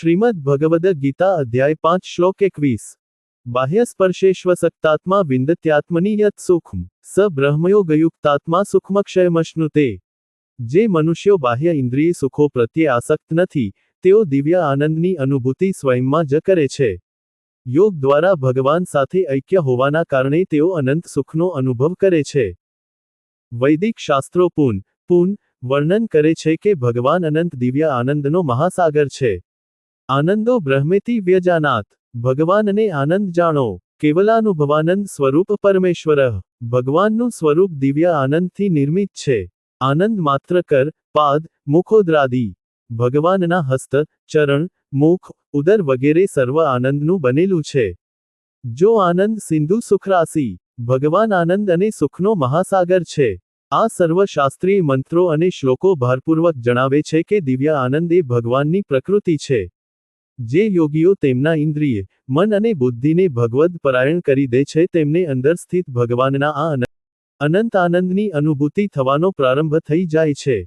શ્રીમદ ભગવદ ગીતા અધ્યાય પાંચ શ્લોક એકવીસ. બાહ્ય સ્પર્શેશ્વસક્તાત્મા વિંદત્યાત્મની યત સુખમ. સ બ્રહ્મયોગયુક્તાત્મા સુખમક્ષયમશ્નુતે. જે મનુષ્યો બાહ્ય ઇન્દ્રિય સુખો પ્રત્યે આસક્ત નથી, તેઓ દિવ્ય આનંદની અનુભૂતિ સ્વયંમાં જ કરે છે. યોગ દ્વારા ભગવાન સાથે ઐક્ય હોવાના કારણે તેઓ અનંત સુખનો અનુભવ કરે છે. વૈદિક શાસ્ત્રો પૂન પૂન, વર્ણન કરે છે કે ભગવાન અનંત દિવ્ય આનંદનો મહાસાગર છે. આનંદો બ્રહ્મેતિ વ્યજાનાથ ભગવાનને આનંદ જાણો. કેવલાનુભવાનંદ સ્વરૂપ પરમેશ્વર. ભગવાનનું સ્વરૂપ દિવ્ય આનંદથી નિર્મિત છે. આનંદ માત્ર કર, પાદ, મુખોદ્રાદી. ભગવાનના હસ્ત, ચરણ, મુખ, ઉદર વગેરે સર્વ આનંદનું બનેલું છે. જો આનંદ સિંધુ સુખરાસી ભગવાન આનંદ અને સુખનો મહાસાગર છે. આ સર્વ શાસ્ત્રીય મંત્રો અને શ્લોકો ભારપૂર્વક જણાવે છે કે દિવ્ય આનંદ એ ભગવાનની પ્રકૃતિ છે. જે યોગીઓ તેમના ઇન્દ્રિય, મન અને બુદ્ધિને ભગવદ પરાયણ કરી દે છે, તેમને અંદર સ્થિત ભગવાનના આ અનંત આનંદની અનુભૂતિ થવાનો પ્રારંભ થઈ જાય છે.